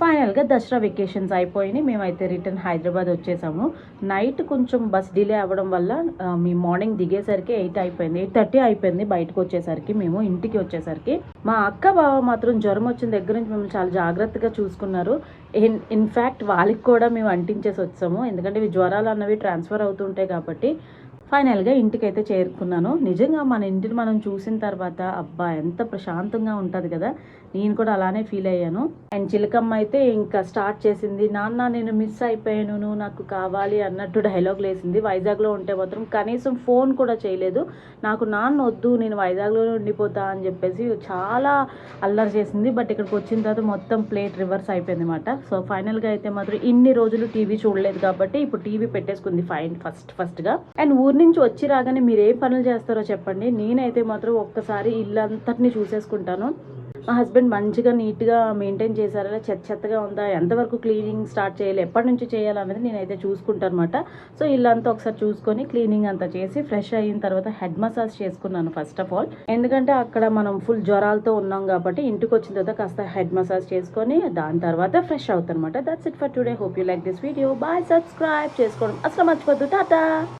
ఫైనల్గా దసరా వెకేషన్స్ అయిపోయినాయి. మేమైతే రిటర్న్ హైదరాబాద్ వచ్చేసాము. నైట్ కొంచెం బస్ డిలే అవ్వడం వల్ల మీ మార్నింగ్ దిగేసరికి ఎయిట్ అయిపోయింది. ఎయిట్ థర్టీ అయిపోయింది బయటకు వచ్చేసరికి మేము ఇంటికి వచ్చేసరికి. మా అక్క బావ మాత్రం జ్వరం వచ్చిన దగ్గర నుంచి మేము చాలా జాగ్రత్తగా చూసుకున్నారు. ఇన్ ఇన్ఫ్యాక్ట్ వాళ్ళకి కూడా మేము అంటించేసి వచ్చాము. ఎందుకంటే ఇవి జ్వరాలు అన్నవి ట్రాన్స్ఫర్ అవుతుంటాయి కాబట్టి ఫైనల్గా ఇంటికైతే చేరుకున్నాను. నిజంగా మన ఇంటిని మనం చూసిన తర్వాత అబ్బా ఎంత ప్రశాంతంగా ఉంటుంది కదా. నేను కూడా అలానే ఫీల్ అయ్యాను. అండ్ చిలకమ్మ అయితే ఇంకా స్టార్ట్ చేసింది నాన్న నేను మిస్ అయిపోయాను నువ్వు నాకు కావాలి అన్నట్టు డైలాగ్ లేసింది. వైజాగ్లో ఉంటే మాత్రం కనీసం ఫోన్ కూడా చేయలేదు. నాకు నాన్న వద్దు నేను వైజాగ్లో ఉండిపోతా అని చెప్పేసి చాలా అల్లరి చేసింది. బట్ ఇక్కడికి వచ్చిన తర్వాత మొత్తం ప్లేట్ రివర్స్ అయిపోయింది అనమాట సో ఫైనల్గా అయితే మాత్రం ఇన్ని రోజులు టీవీ చూడలేదు కాబట్టి ఇప్పుడు టీవీ పెట్టేసుకుంది ఫైన్ ఫస్ట్ ఫస్ట్గా. అండ్ ఊరి నుంచి వచ్చి రాగానే మీరు ఏ పనులు చేస్తారో చెప్పండి. నేనైతే మాత్రం ఒక్కసారి ఇల్లంతటిని చూసేసుకుంటాను. మా హస్బెండ్ మంచిగా నీట్గా మెయింటైన్ చేశారా చెత్త చెత్తగా ఉందా ఎంతవరకు క్లీనింగ్ స్టార్ట్ చేయాలి ఎప్పటి నుంచి చేయాలనేది నేనైతే చూసుకుంటాను అనమాట సో ఇల్లంతా ఒకసారి చూసుకొని క్లీనింగ్ అంతా చేసి ఫ్రెష్ అయిన తర్వాత హెడ్ మసాజ్ చేసుకున్నాను ఫస్ట్ ఆఫ్ ఆల్. ఎందుకంటే అక్కడ మనం ఫుల్ జ్వరాలతో ఉన్నాం కాబట్టి ఇంటికి వచ్చిన తర్వాత కాస్త హెడ్ మసాజ్ చేసుకొని దాని తర్వాత ఫ్రెష్ అవుతాను అనమాట that's it for today hope you like this video bye subscribe చేసుకోవడం అసలు మర్చిపోద్దు. టాటా